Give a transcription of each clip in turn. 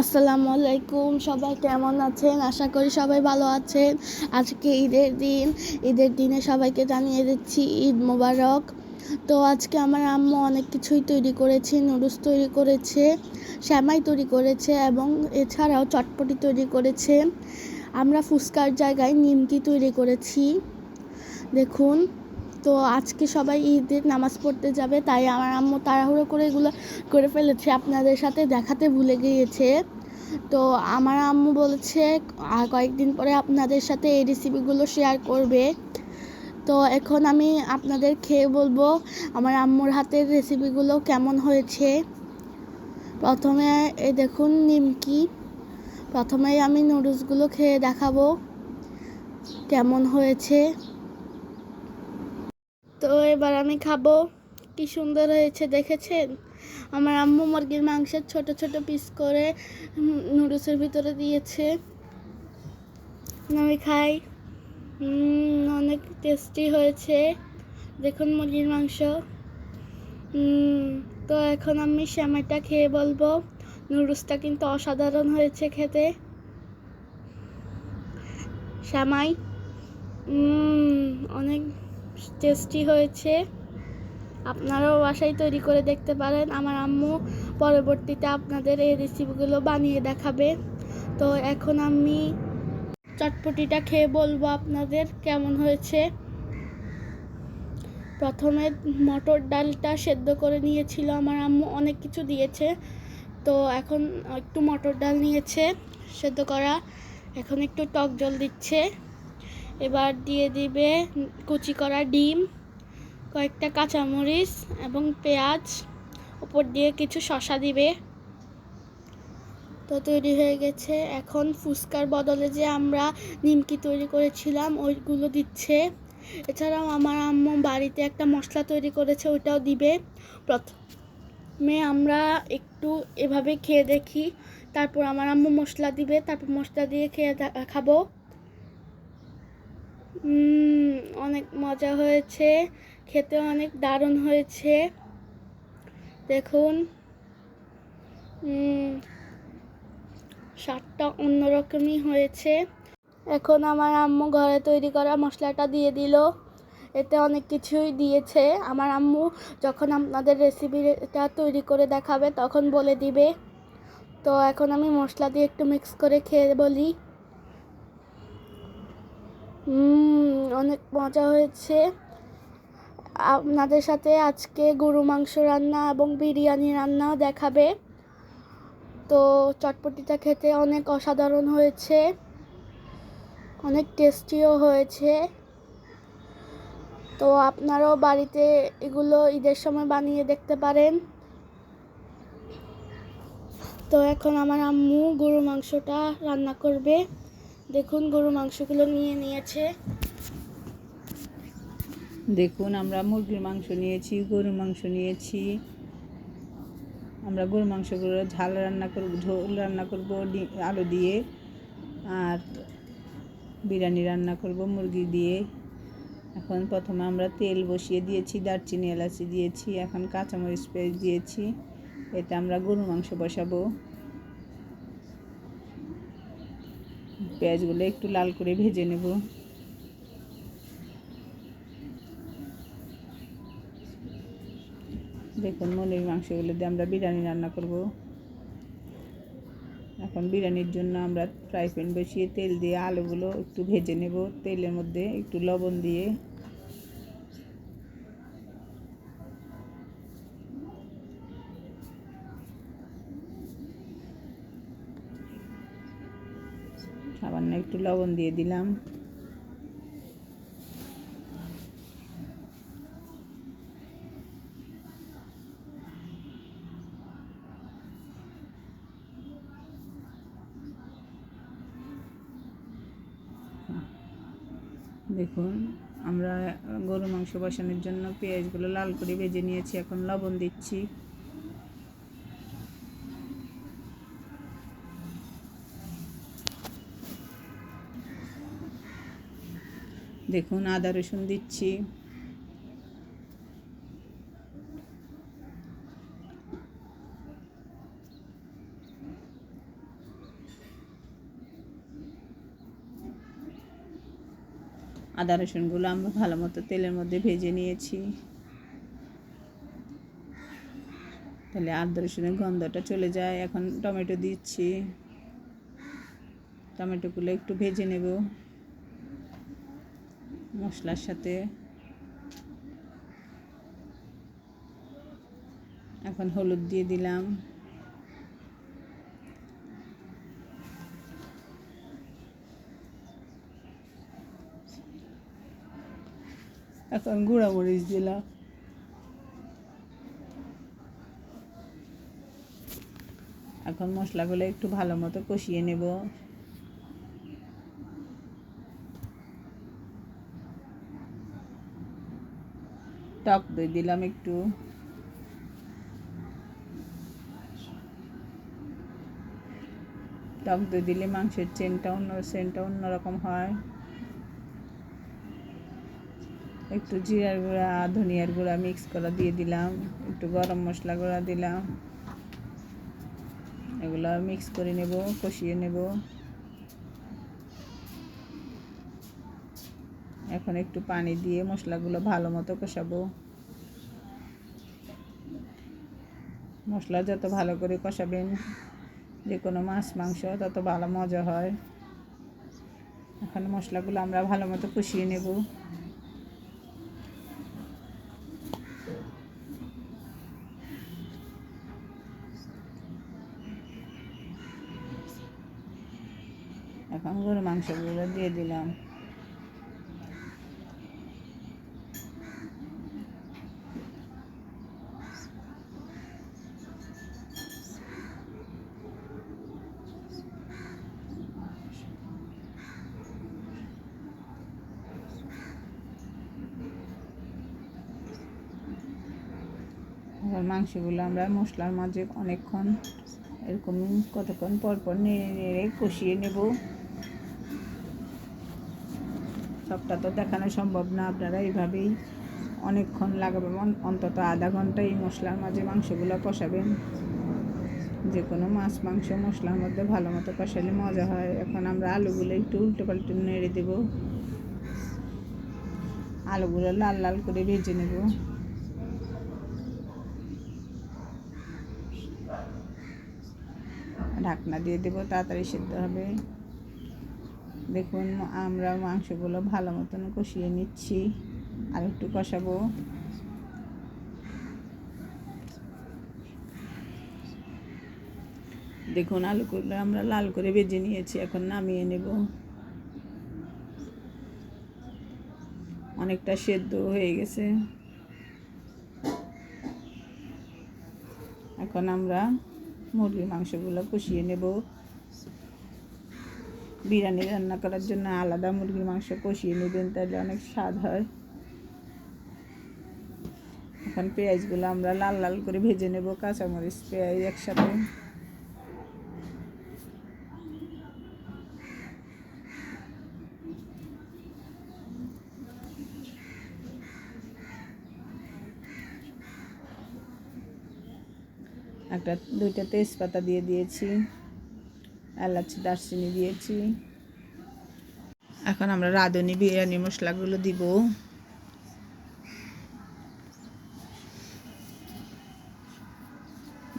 আসসালামু আলাইকুম, সবাই কেমন আছেন? আশা করি সবাই ভালো আছেন। আজকে ঈদের দিন। ঈদের দিনে সবাইকে জানিয়ে দিচ্ছি ঈদ মোবারক। তো আজকে আমার আম্মু অনেক কিছুই তৈরি করেছে, নুডলস তৈরি করেছে শ্যামাই তৈরি করেছে এবং এছাড়াও চটপটি তৈরি করেছে। আমরা ফুচকার জায়গায় নিমকি তৈরি করেছি। দেখুন। তো আজকে সবাই ঈদের নামাজ পড়তে যাবে, তাই আমার আম্মু তাড়াহুড়ো করে এগুলো করে ফেলেছে, আপনাদের সাথে দেখাতে ভুলে গিয়েছে। তো আমার আম্মু বলেছে কয়েকদিন পরে আপনাদের সাথে এই রেসিপিগুলো শেয়ার করবে। তো এখন আমি আপনাদের খেয়ে বলব, আমার আম্মুর হাতের রেসিপিগুলো কেমন হয়েছে। প্রথমে এই দেখুন নিমকি, প্রথমেই আমি নুডলসগুলো খেয়ে দেখাবো, কেমন হয়েছে। তো এবার আমি খাব। কি সুন্দর হয়েছে দেখেছেন? আমার আম্মু মুরগির মাংসের ছোট ছোট পিস করে নুডলসের ভিতরে দিয়েছে। আমি খাই। অনেক টেস্টি হয়েছে। দেখুন মুরগির মাংস। তো এখন আমি শ্যামাইটা খেয়ে বলব। নুডলসটা কিন্তু অসাধারণ হয়েছে খেতে। শ্যামাই অনেক টেস্টি হয়েছে। আপনারাও বাসায় তৈরি করে দেখতে পারেন। আমার আম্মু পরবর্তীতে আপনাদের এই রেসিপিগুলো বানিয়ে দেখাবে। তো এখন আমি চটপটিটা খেয়ে বলব আপনাদের কেমন হয়েছে। প্রথমে মটর ডালটা সেদ্ধ করে নিয়েছিল। আমার আম্মু অনেক কিছু দিয়েছে। তো এখন একটু মটর ডাল নিয়েছে সেদ্ধ করা। এখন একটু টক জল দিচ্ছে। এবার দিয়ে দিবে কুচি করা ডিম, কয়েকটা কাঁচামরিচ এবং পেঁয়াজ। উপর দিয়ে কিছু শশা দিবে। তো তৈরি হয়ে গেছে। এখন ফুচকার বদলে যে আমরা নিমকি তৈরি করেছিলাম, ওইগুলো দিচ্ছে। এছাড়াও আমার আম্মু বাড়িতে একটা মশলা তৈরি করেছে, ওইটাও দিবে। প্রথমে আমরা একটু এভাবে খেয়ে দেখি। তারপর আমার আম্মু মশলা দিবে, তারপর মশলা দিয়ে খেয়ে খাব। অনেক মজা হয়েছে, খেতে অনেক দারুণ হয়েছে। দেখুন স্বাদটা অন্যরকমই হয়েছে। এখন আমার আম্মু ঘরে তৈরি করা মশলাটা দিয়ে দিল। এতে অনেক কিছুই দিয়েছে। আমার আম্মু যখন আপনাদের রেসিপিটা তৈরি করে দেখাবে তখন বলে দিবে। তো এখন আমি মশলা দিয়ে একটু মিক্স করে খেয়ে বলি। অনেক মজা হয়েছে। আপনাদের সাথে আজকে গরু, মাংস রান্না এবং বিরিয়ানি রান্না দেখাবে। তো চটপটিটা খেতে অনেক অসাধারণ হয়েছে। অনেক টেস্টিও হয়েছে। তো আপনারাও বাড়িতে এগুলো ঈদের সময় বানিয়ে দেখতে পারেন। তো এখন আমার আম্মু গরু, মাংসটা রান্না করবে। দেখুন গরু মাংসগুলো নিয়ে নিয়েছে। দেখুন, আমরা মুরগির মাংস নিয়েছি, গরুর মাংস নিয়েছি। আমরা গরুর মাংসগুলো ঝাল রান্না করব, ঝোল রান্না করব আলু দিয়ে, আর বিরিয়ানি রান্না করব, মুরগি দিয়ে। এখন প্রথমে আমরা তেল বসিয়ে দিয়েছি, দারচিনি এলাচি দিয়েছি, এখন কাঁচামরিচ পেস্ট দিয়েছি। এতে আমরা গরুর মাংস বসাবো। পেঁয়াজগুলো একটু লাল করে ভেজে নেব। দেখুন, মুরগির মাংসগুলো দিয়ে আমরা বিরিয়ানি রান্না করব। এখন বিরিয়ানির জন্য আমরা ফ্রাই প্যান বসিয়ে তেল দিয়ে আলুগুলো একটু ভেজে নেব। তেলের মধ্যে একটু লবণ দিয়ে একটু লবণ দিয়ে দিলাম। দেখুন, আমরা গরু মাংস বসানোর জন্য পেঁয়াজগুলো লাল করে ভেজে নিয়েছি, এখন লবণ দিচ্ছি। দেখুন, আদা রসুন দিচ্ছি। আদা রসুনগুলো আমরা ভালো মতো তেলের মধ্যে ভেজে নিয়েছি। তাহলে আদা রসুনের গন্ধটা চলে যায়। এখন টমেটো দিচ্ছি। টমেটোগুলো একটু ভেজে নেব। মশলার সাথে। এখন হলুদ দিয়ে দিলাম। এখন গুঁড়া মরিচ দিলাম। এখন মশলাগুলো একটু ভালো মতো কষিয়ে নেব। টক দই দিলাম একটু। টক দই দিলে মাংসের চেনটা অন্য সেন্টটা অন্যরকম হয়। একটু জিরার গুঁড়া, ধনিয়ার গুঁড়া মিক্স করা দিয়ে দিলাম। একটু গরম মশলা গুঁড়া দিলাম। এগুলো মিক্স করে নেব, কষিয়ে নেব। এখন একটু পানি দিয়ে মশলাগুলো ভালো মতো কষাবো। মশলা যত ভালো করে কষাবেন যে কোনো মাছ, মাংস, তত ভালো মজা হয়। এখন মশলাগুলো আমরা ভালো মতো কষিয়ে নেব। এখন গরু মাংসগুলো দিয়ে দিলাম। এবার মাংসগুলো আমরা মশলার মাঝে অনেকক্ষণ এরকম কতক্ষণ পর পর নেড়ে নেড়ে কষিয়ে নেব। সবটা তো দেখানো সম্ভব না, আপনারা এইভাবেই অনেকক্ষণ লাগাবেন অন্তত আধা ঘণ্টা এই মশলার মাঝে মাংসগুলো কষাবেন। যে কোনো মাছ, মাংস, মশলার মধ্যে ভালো মতো কষালে মজা হয়। এখন আমরা আলুগুলো একটু উল্টো পাল্টে নেড়ে দেব। আলুগুলো লাল লাল করে ভেজে নেব। ঢাকনা দিয়ে দেবো, তাড়াতাড়ি সিদ্ধ হবে। দেখুন, আমরা মাংসগুলো ভালো মতন কষিয়ে নিচ্ছি। আর একটু কষাবো। দেখুন, আলুগুলো আমরা লাল করে ভেজে নিয়েছি, এখন নামিয়ে নেব। অনেকটা সেদ্ধ হয়ে গেছে। এখন আমরা মুরগির মাংসগুলো কষিয়ে নেব। বিরিয়ানি রান্না করার জন্য আলাদা মুরগির মাংস কষিয়ে নেবেন, তাহলে অনেক স্বাদ হয়। এখন পেঁয়াজগুলো আমরা লাল লাল করে ভেজে নেব, কাঁচামরিচ, পেঁয়াজ একসাথে। একটা দুইটা তেজপাতা দিয়ে দিয়েছি, এলাচ, দারচিনি দিয়েছি। এখন আমরা রাঁধুনি বিরিয়ানি মশলাগুলো দিব।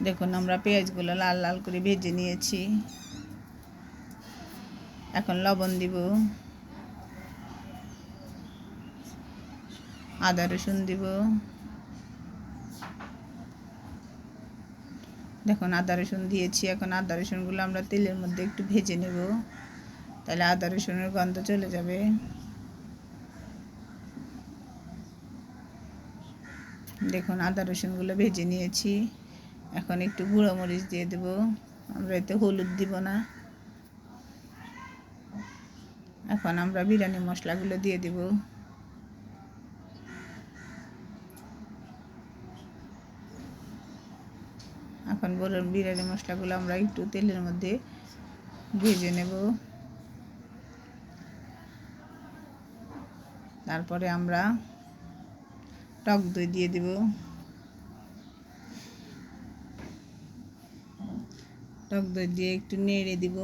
দেখুন, আমরা পেঁয়াজগুলো লাল লাল করে ভেজে নিয়েছি। এখন লবণ দিব। আদা রসুন দিব। দেখুন, আদা রসুন দিয়েছি। এখন আদা রসুনগুলো আমরা তেলের মধ্যে একটু ভেজে নেব। তাহলে আদা রসুনের গন্ধ চলে যাবে। দেখুন, আদা রসুনগুলো ভেজে নিয়েছি। এখন একটু গুঁড়ো মরিচ দিয়ে দেব। আমরা এতে হলুদ দিব না। এখন আমরা বিরিয়ানি মশলাগুলো দিয়ে দেব। এখন বড় বিরিয়ানি মশলাগুলো আমরা একটু তেলের মধ্যে ভেজে নেব। তারপরে আমরা টক দই দিয়ে দেব। টক দই দিয়ে একটু নেড়ে দিব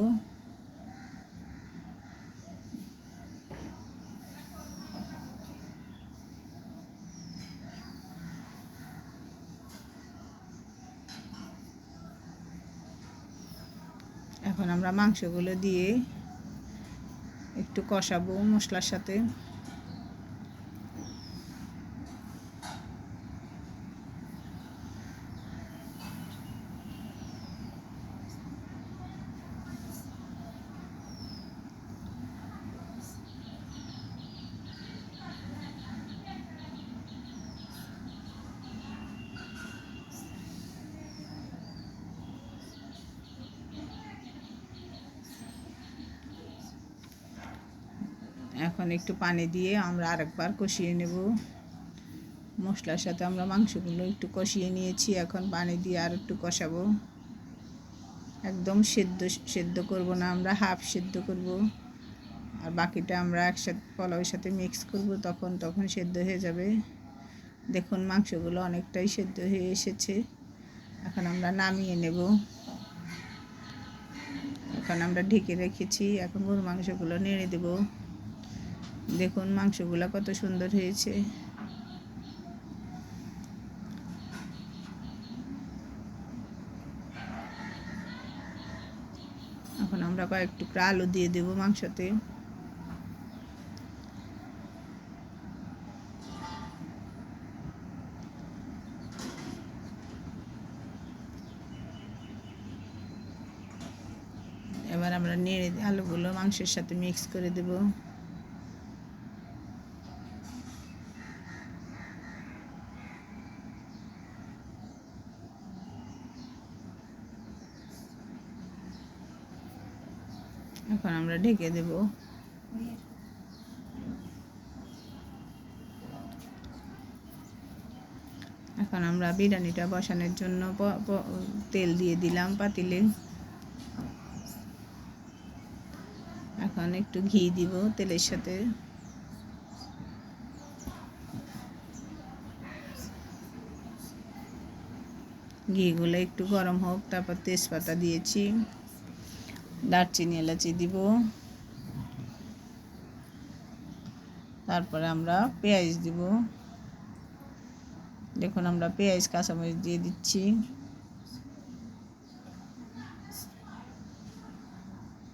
এখন আমরা মাংসগুলো দিয়ে একটু কষাবো মশলার সাথে। এখন একটু পানি দিয়ে আমরা আরেকবার কষিয়ে নেব। মশলার সাথে আমরা মাংসগুলো একটু কষিয়ে নিয়েছি, এখন পানি দিয়ে আর একটু কষাবো। একদম সেদ্ধ সেদ্ধ করব না, আমরা হাফ সেদ্ধ করব। আর বাকিটা আমরা একসাথে পোলাওয়ের সাথে মিক্স করব, তখন তখন সেদ্ধ হয়ে যাবে। দেখুন, মাংসগুলো অনেকটাই সেদ্ধ হয়ে এসেছে। এখন আমরা নামিয়ে নেব। এখন আমরা ঢেকে রেখেছি, এখন গরু মাংসগুলো নেড়ে দেবো। দেখুন মাংসগুলো কত সুন্দর হয়েছে। এখন আমরা কয়েক টুকরা আলু দিয়ে দেবো মাংসতে। এবার আমরা নেড়ে আলুগুলো মাংসের সাথে মিক্স করে দেবো। এখন আমরা ঢেকে দেব। এখন আমরা বিরিয়ানিটা বসানোর জন্য তেল দিয়ে দিলাম পাতিলে। এখন একটু ঘি দিব তেলের সাথে। ঘিগুলো একটু গরম হোক, তারপর তেজপাতা দিয়েছি। দারচিনি, এলাচি দিব। তারপরে আমরা পেঁয়াজ দিব। দেখুন, আমরা পেঁয়াজ, কাঁচামরিচ দিয়ে দিচ্ছি।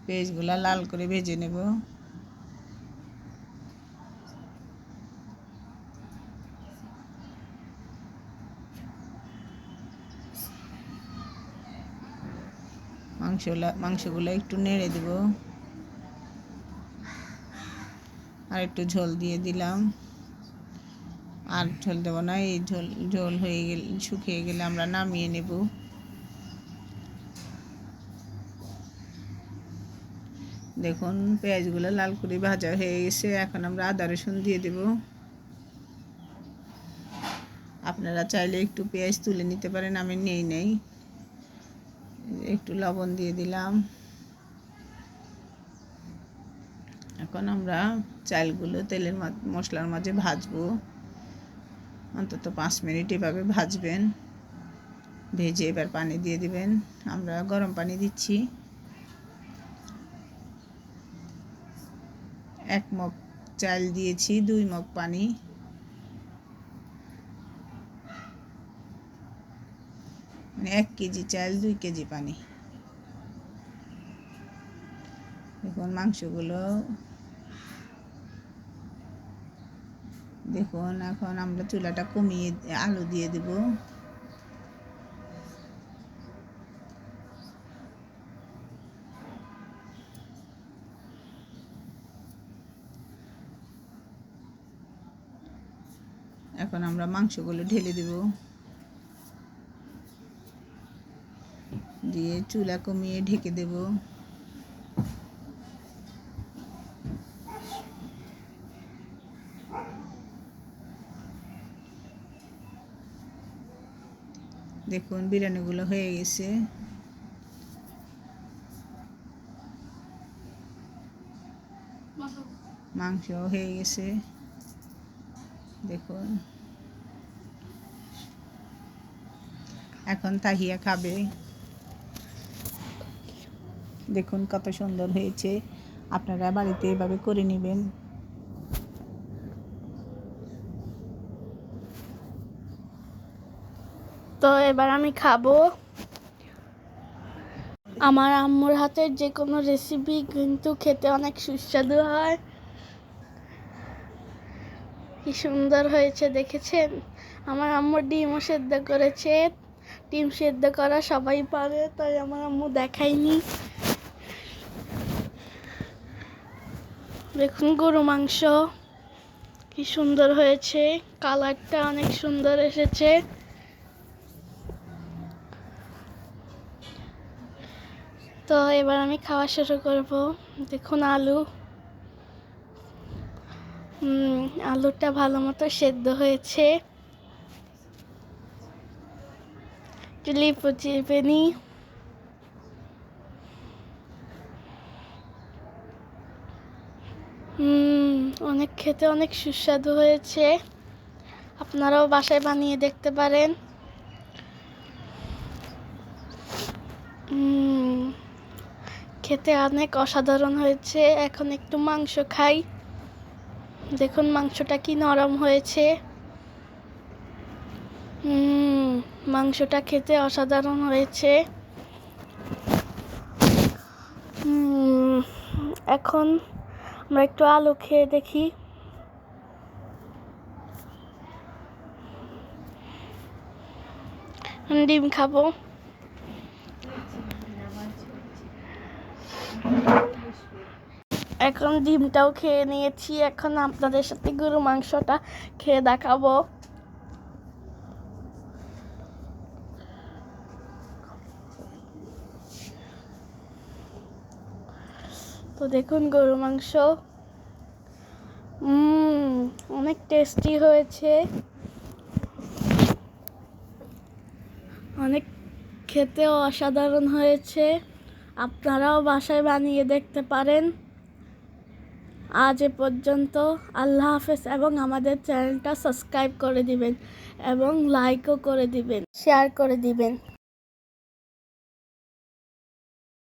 পেঁয়াজগুলা লাল করে ভেজে নেব। মাংসগুলা, মাংসগুলো একটু নেড়ে দেব। আর একটু ঝোল দিয়ে দিলাম। আর ঝোল দেবো না, এই ঝোল ঝোল হয়ে গেলে, শুকিয়ে গেলে আমরা নামিয়ে নেব। দেখুন, পেঁয়াজগুলো লাল করে ভাজা হয়ে গেছে। এখন আমরা আদা রসুন দিয়ে দেব। আপনারা চাইলে একটু পেঁয়াজ তুলে নিতে পারেন, আমি নেই নেই। একটু লবণ দিয়ে দিলাম। এখন আমরা চালগুলো তেলের মশলার মাঝে ভাজবো। অন্তত পাঁচ মিনিট এভাবে ভাজবেন। ভেজে এবার পানি দিয়ে দিবেন। আমরা গরম পানি দিচ্ছি। এক মগ চাল দিয়েছি, দুই মগ পানি। মানে এক কেজি চাল, দুই কেজি পানি। দেখুন মাংসগুলো। দেখুন, এখন আমরা চুলাটা কমিয়ে আলু দিয়ে দেব। এখন আমরা মাংসগুলো ঢেলে দেব দিয়ে চুলা কমিয়ে ঢেকে দেব। দেখুন, বিরিয়ানিগুলো হয়ে গেছে। মাংস হয়ে গেছে। দেখুন। এখন তাহিয়া খাবে। দেখুন কত সুন্দর হয়েছে। আপনারা বাড়িতে এভাবে করে নেবেন। তো এবার আমি খাব। আমার আম্মুর হাতের যে কোনো রেসিপি কিন্তু খেতে অনেক সুস্বাদু হয়। কি সুন্দর হয়েছে, দেখেছেন? আমার আম্মু ডিমও সেদ্ধ করেছে। ডিম সেদ্ধ করা সবাই পারে, তাই আমার আম্মু দেখায়নি। দেখুন গরু মাংস। কি সুন্দর হয়েছে। কালারটা অনেক সুন্দর এসেছে। তো এবার আমি খাওয়া শুরু করব। দেখুন আলু। আলুটা ভালো মতো সেদ্ধ হয়েছে। লিপু চিপে নিই। অনেক খেতে অনেক সুস্বাদু হয়েছে। আপনারাও বাসায় বানিয়ে দেখতে পারেন। খেতে অনেক অসাধারণ হয়েছে। এখন একটু মাংস খাই। দেখুন মাংসটা কি নরম হয়েছে। মাংসটা খেতে অসাধারণ হয়েছে। এখন আমরা একটু আলু খেয়ে দেখি। ডিম খাব। এখন ডিমটাও খেয়ে নিয়েছি। এখন আপনাদের সাথে গরু মাংসটা খেয়ে দেখাবো। তো দেখুন গরু মাংস। অনেক টেস্টি হয়েছে। অনেক খেতেও অসাধারণ হয়েছে। আপনারাও বাসায় বানিয়ে দেখতে পারেন। আজ এ পর্যন্ত আল্লাহ হাফেজ এবং আমাদের চ্যানেলটা সাবস্ক্রাইব করে দিবেন এবং লাইকও করে দিবেন শেয়ার করে দিবেন।